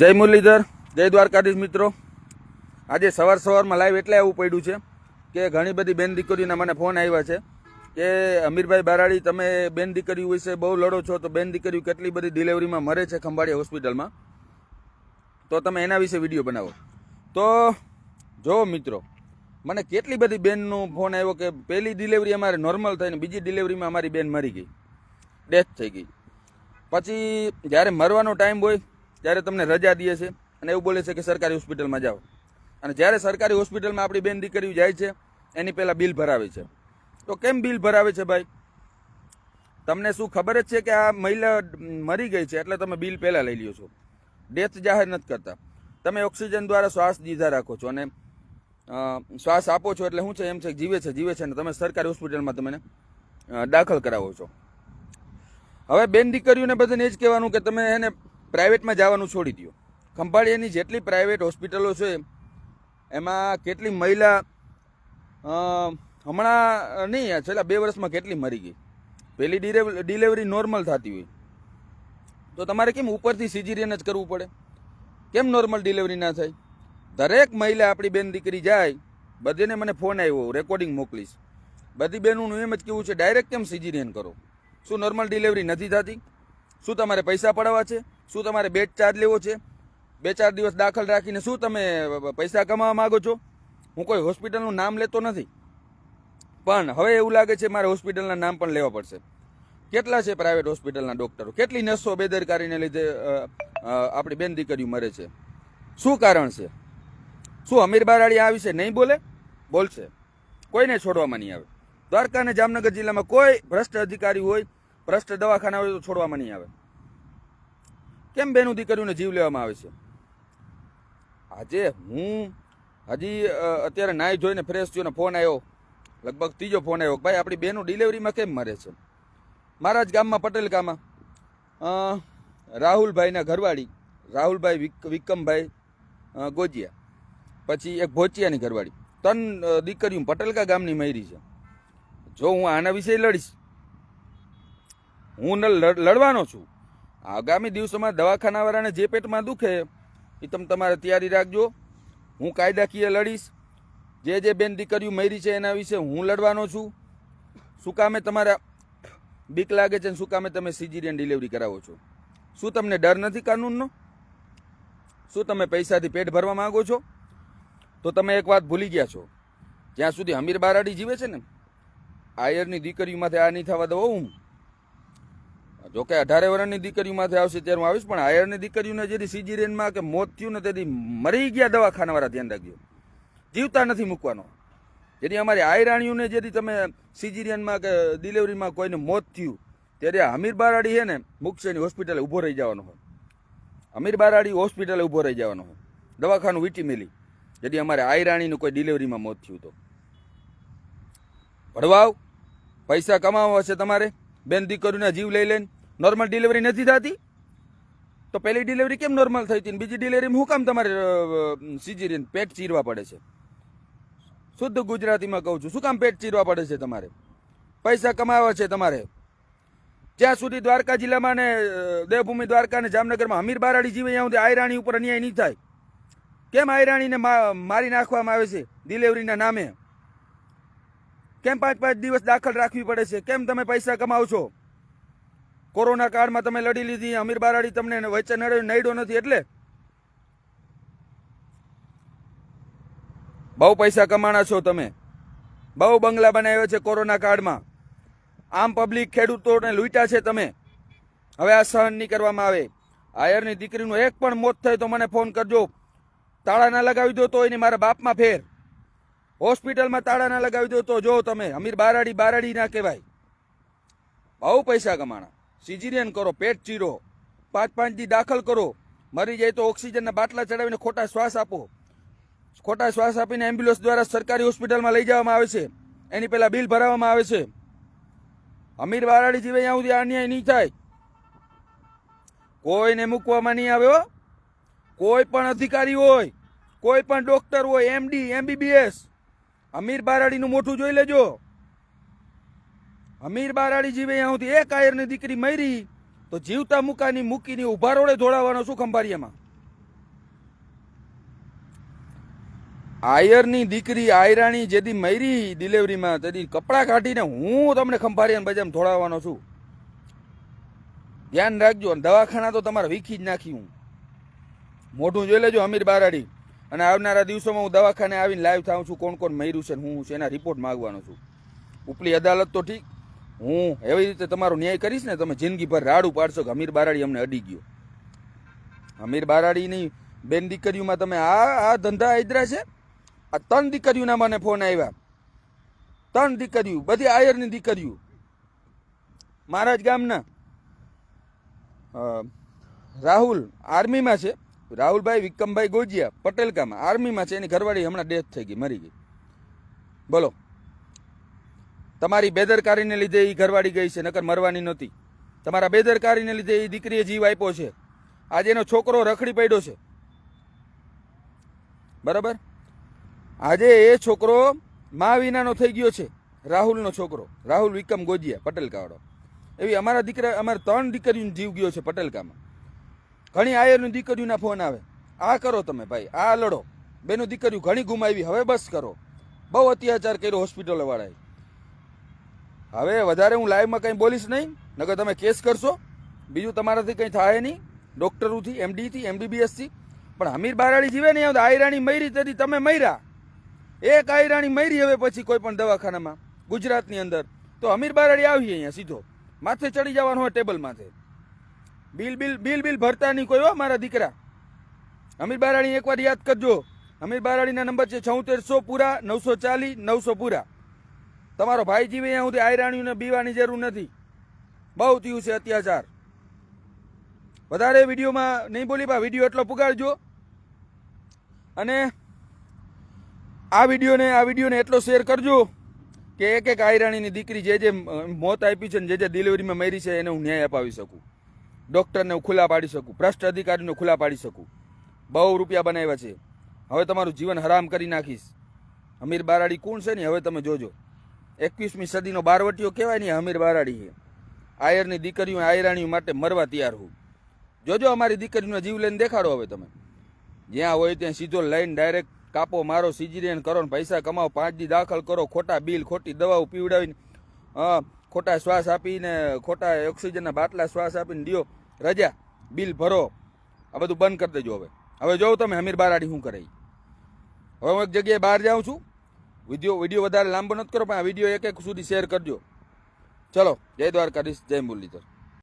જય મુરલીધર, જય દ્વારકાધીશ મિત્રો. આજે સવાર સવારમાં લાઈવ એટલે આવવું પડ્યું છે કે ઘણી બધી બેન દીકરીના મને ફોન આવ્યા છે કે અમીરભાઈ બારાડી, તમે બેન દીકરીઓ વિશે બહુ લડો છો, તો બેન દીકરીઓ કેટલી બધી ડિલિવરીમાં મરે છે ખંભાળિયા હોસ્પિટલમાં તો તમે એના વિશે વીડિયો બનાવો. તો જો મિત્રો, મને કેટલી બધી બેનનો ફોન આવ્યો કે પહેલી ડિલિવરી અમારે નોર્મલ થઈને બીજી ડિલિવરીમાં અમારી બેન મરી ગઈ. ડેથ થઈ ગઈ. પછી જ્યારે મરવાનો ટાઈમ હોય ત્યારે તમને રજા દે છે અને એવું બોલે છે કે સરકારી હોસ્પિટલમાં જાઓ. અને જ્યારે સરકારી હોસ્પિટલમાં આપણી બેન દીકરીઓ જાય છે, એની પહેલાં બિલ ભરાવે છે. તો કેમ બિલ ભરાવે છે ભાઈ? તમને શું ખબર જ છે કે આ મહિલા મરી ગઈ છે, એટલે તમે બિલ પહેલાં લઈ લ્યો છો. ડેથ જાહેર નથી કરતા. તમે ઓક્સિજન દ્વારા શ્વાસ દીધા રાખો છો અને શ્વાસ આપો છો એટલે શું છે? એમ છે જીવે છે જીવે છે ને તમે સરકારી હોસ્પિટલમાં તમે દાખલ કરાવો છો. હવે બેન દીકરીઓને બધાને એ જ કહેવાનું કે તમે એને પ્રાઇવેટમાં જવાનું છોડી દો ખંભાળિયાની જેટલી પ્રાઇવેટ હોસ્પિટલો છે, એમાં કેટલી મહિલા હમણાં નહીં છેલ્લા બે વર્ષમાં કેટલી મરી ગઈ. પહેલી ડિલેવ- ડિલિવરી નોર્મલ થતી હોય. તો તમારે કેમ ઉપરથી સિઝેરિયન જ કરવું પડે? કેમ નોર્મલ ડિલિવરી ના થાય? દરેક મહિલા આપણી બેન દીકરી જાય, બધીને મને ફોન આવ્યો રેકોર્ડિંગ મોકલીશ. બધી બહેનોનું એમ જ કેવું છે ડાયરેક્ટ કેમ સિઝેરિયન કરો? શું નોર્મલ ડિલિવરી નથી થતી? શું તમારે પૈસા પડાવવા છે? શું તમારે બે ચાર્જ લેવો છે? બે ચાર દિવસ દાખલ રાખીને શું તમે પૈસા કમાવા માંગો છો? હું કોઈ હોસ્પિટલનું નામ લેતો નથી. પણ હવે એવું લાગે છે મારે હોસ્પિટલના નામ પણ લેવા પડશે. કેટલા છે પ્રાઇવેટ હોસ્પિટલના ડૉક્ટરો કેટલી નસો બેદરકારીને લીધે આપણી બેન દીકરીઓ મરે છે? શું કારણ છે? શું અમીર બારાડી આ વિશે નહીં બોલે? બોલશે. કોઈને છોડવામાં નહીં આવે? દ્વારકા અને જામનગર જિલ્લામાં કોઈ ભ્રષ્ટ અધિકારી હોય, ભ્રષ્ટ દવાખાના હોય તો છોડવામાં નહીં આવે. કેમ બેનું દીકરીઓને જીવ લેવામાં આવે છે? આજે હું હજી અત્યારે નાહી જોઈને ફ્રેશ થયો ફોન આવ્યો લગભગ ત્રીજો ફોન આવ્યો ભાઈ, આપણી બેનું ડિલિવરીમાં કેમ મરે છે? મારા જ ગામમાં, પટેલ ગામમાં રાહુલભાઈના ઘરવાળી, રાહુલભાઈ વિક્રમભાઈ ગોજિયા, પછી એક ભોચિયાની ઘરવાળી, ત્રણ દીકરીઓ પટેલકા ગામની મયરી છે. જો હું આના વિશે લડીશ, હું લડવાનો છું આગામી દિવસોમાં દવાખાનાવાળાને જે પેટમાં દુખે, એ તમે તમારે તૈયારી રાખજો. હું કાયદાકીય લડીશ. જે જે બેન દીકરીઓ મરી છે એના વિશે હું લડવાનો છું. શું કામે તમારા બીક લાગે છે શું કામે તમે સિઝેરિયન ડિલિવરી કરાવો છો? શું તમને ડર નથી કાનૂનનો? શું તમે પૈસાથી પેટ ભરવા માંગો છો? તો તમે એક વાત ભૂલી ગયા છો. જ્યાં સુધી હમીર બારાડી જીવે છે ને આયરની દીકરીઓમાંથી આ નહીં થવા દઉં હું જો કે અઢારે વર્ષની દીકરીઓમાંથી આવશે ત્યારે હું આવીશ, પણ આયરની દીકરીઓને જેથી સિઝેરિયનમાં કે મોત થયું ને તેથી મરી ગયા દવાખાનાવાળા ધ્યાન રાખજો. જીવતા નથી મૂકવાનો. જેથી અમારી આયરાણીઓને જેથી તમે સિઝેરિયનમાં કે ડિલિવરીમાં કોઈને મોત થયું, ત્યારે હમીર બારાડી છે ને મુક્ષેની હોસ્પિટલે ઊભો રહી જવાનો હોય. અમીર બારાડી હોસ્પિટલે ઊભો રહી જવાનો હોય. દવાખાનું વીટી મેલી. જેથી અમારે આયરાણીનું કોઈ ડિલિવરીમાં મોત થયું તો. ભરવાવ પૈસા કમાવા છે તમારે? બેન દીકરીના જીવ લઈ લઈને? નોર્મલ ડિલિવરી નથી થતી? તો પહેલી ડિલિવરી કેમ નોર્મલ થઈ હતી બીજી ડિલિવરીમાં શું કામ તમારે સિઝેરિયન પેટ ચીરવા પડે છે? શુદ્ધ ગુજરાતીમાં કહું છું. શું કામ પેટ ચીરવા પડે છે તમારે? પૈસા કમાવા છે તમારે? જ્યાં સુધી દ્વારકા જિલ્લામાં ને દેવભૂમિ દ્વારકા ને જામનગરમાં હમીર બારાડી જીવે, ત્યાં સુધી આયરાણી ઉપર અન્યાય નહીં થાય. કેમ આયરાણીને મારી નાખવામાં આવે છે ડિલિવરીના નામે? કેમ પાંચ પાંચ દિવસ દાખલ રાખવી પડે છે? કેમ તમે પૈસા કમાવ છો? કોરોના કાળમાં તમે લડી લીધી, અમીર બારાડી તમને વચ્ચે નડ્યો નથી એટલે? બહુ પૈસા કમાણા છો તમે. બહુ બંગલા બનાવ્યા છે કોરોના કાળમાં. આમ પબ્લિક ખેડૂતોને લૂંટ્યા છે તમે. હવે આ સહન નહીં કરવામાં આવે. આયરની દીકરીનું એક પણ મોત થાય તો મને ફોન કરજો. તાળા ના લગાવી દો તો એની મારા બાપમાં ફેર. હોસ્પિટલમાં તાળા ના લગાવી દો તો જો તમે. અમીર બારાડી બારાડી ના કહેવાય. બહુ પૈસા કમાણા. સિઝેરિયન કરો, પેટ ચીરો. પાંચ પાંચ દી દાખલ કરો. મરી જાય તો ઓક્સિજનના બાટલા ચડાવીને ખોટા શ્વાસ આપો. ખોટા શ્વાસ આપીને એમ્બ્યુલન્સ દ્વારા સરકારી હોસ્પિટલમાં લઈ જવામાં આવે છે. એની પહેલાં બિલ ભરાવવામાં આવે છે. અમીર વારાડી જીવે ત્યાં સુધી અન્યાય નહીં થાય. કોઈને મૂકવામાં નહીં આવ્યો કોઈ પણ અધિકારી હોય, કોઈ પણ ડોક્ટર હોય એમડી એમબીબીએસ અમીર બારાડીનું મોઠું જોઈ લેજો. અમીર બારાડી જીવે અહીંથી એક આયરની દીકરી મરી, તો જીવતા મુકાની મૂકીને ઊભા રોડે ધોળાવાનો શું ખંભારીયામાં? આયરની દીકરી આયરાણી જેદી મરી ડિલિવરીમાં, તેદી કપડાં કાઢીને હું તમને ખંભારિયાને બજારમાં ધોળાવાનો છું. ધ્યાન રાખજો દવાખાના તો તમારે વીખી જ નાખી હું. મોઢું જોઈ લેજો અમીર બારાડી અને આવનારા દિવસોમાં હું દવાખાને આવીને લાઈવ થાઉં છું, કોણ કોણ મર્યું છે હું એના રિપોર્ટ માગવાનો છું. ઉપલી અદાલત તો ઠીક હું એવી રીતે તમારો ન્યાય કરીશ ને, તમે જિંદગીભર રાડું પાડશો કે અમીર બારાડી અમને અડી ગયો. અમીર બારાડીની બેન દીકરીઓમાં તમે આ આ ધંધા આદરા છે? આ ત્રણ દીકરીઓના મને ફોન આવ્યા ત્રણ દીકરીઓ, બધી આયરની દીકરીઓ. મારા જ ગામના રાહુલ આર્મીમાં છે. રાહુલભાઈ વિક્રમભાઈ ગોજિયા પટેલકામાં. આર્મીમાં છે, એની ઘરવાળી હમણાં ડેથ થઈ ગઈ, મરી ગઈ. બોલો. તમારી બેદરકારીને લીધે એ ઘરવાળી ગઈ છે, નકર મરવાની નહોતી. તમારા બેદરકારીને લીધે એ દીકરીએ જીવ આપ્યો છે. આજે એનો છોકરો રખડી પડ્યો છે. બરાબર? આજે એ છોકરો મા વિનાનો થઈ ગયો છે, રાહુલનો છોકરો. રાહુલ વિક્રમ ગોજિયા, પટેલકાવાળો. એવી અમારા દીકરા, અમારા ત્રણ દીકરીઓનો જીવ ગયો છે પટેલકામાં. ઘણી આયરની દીકરીઓના ફોન આવે. આ કરો તમે ભાઈ, આ લડો. બેનું દીકરીઓ ઘણી ગુમાવી. હવે બસ કરો. બહુ અત્યાચાર કર્યો હોસ્પિટલો વાળાએ. હવે વધારે હું લાઈવમાં કંઈ બોલીશ નહીં, નકર તમે કેસ કરશો. બીજું તમારાથી કંઈ થાય નહીં. ડૉક્ટરોથી એમડીથી એમબીબીએસથી પણ હમીર બારાડી જીવે ને આયરાણી મૈરી તેથી તમે મૈરા એક આયરાણી મૈરી હવે પછી કોઈ પણ દવાખાનામાં, ગુજરાતની અંદર. તો અમીર બારાડી આવી અહીંયા સીધો. માથે ચડી જવાનો હોય ટેબલ માથે. બિલ બિલ બિલ બિલ ભરતા નહીં કોઈ હો મારા દીકરા. અમીર બારાડી એકવાર યાદ કરજો. અમીર બારાડીના નંબર છે છોતેરસો પૂરા, નવસો ચાલીસ, નવસો પૂરા. તમારો ભાઈ જીવે અહીંયા સુધી આયરાણીઓને બીવાની જરૂર નથી. બહુ થયું છે અત્યાચાર. વધારે વિડીયોમાં નહીં બોલી પા વીડિયો એટલો પુગાડજો. અને આ વિડીયોને આ વિડીયોને એટલો શેર કરજો કે એક એક આયરાણીની દીકરી જે જે મોત આપી છે ને જે જે ડિલિવરીમાં મરી છે એને હું ન્યાય અપાવી શકું. ડૉક્ટરને હું ખુલ્લા પાડી શકું. ભ્રષ્ટ અધિકારીને ખુલ્લા પાડી શકું. બહુ રૂપિયા બનાવ્યા છે. હવે તમારું જીવન હરામ કરી નાખીશ. અમીર બારાડી કોણ છે ને? હવે તમે જોજો. એકવીસમી સદીનો બારવટીઓ કહેવાય ને અમીર બારાડી છે. આયરની દીકરીઓ આયરાણીઓ માટે મરવા તૈયાર હું જોજો અમારી દીકરીનો જીવ લઈને દેખાડો હવે તમે. જ્યાં હોય ત્યાં સીધો લઈને ડાયરેક્ટ કાપો મારો સિજરિયન કરો ને પૈસા કમાવો, પાંચ દી દાખલ કરો, ખોટા બિલ, ખોટી દવાઓ પીવડાવીને ખોટા શ્વાસ આપીને, ખોટા ઓક્સિજનના બાટલા શ્વાસ આપીને દિયો. રજા, બિલ ભરો. આ બધું બંધ કરી દેજો હવે. હવે જોઉં તમે હમીર બારાડી શું કરે હવે હું એક જગ્યાએ બહાર જાઉં છું. વીડિયો વીડિયો વધારે લાંબો નથી કરો, પણ આ વીડિયો એક એક સુધી શેર કરજો. ચલો, જય દ્વારકાધીશ, જય મુરલીધર.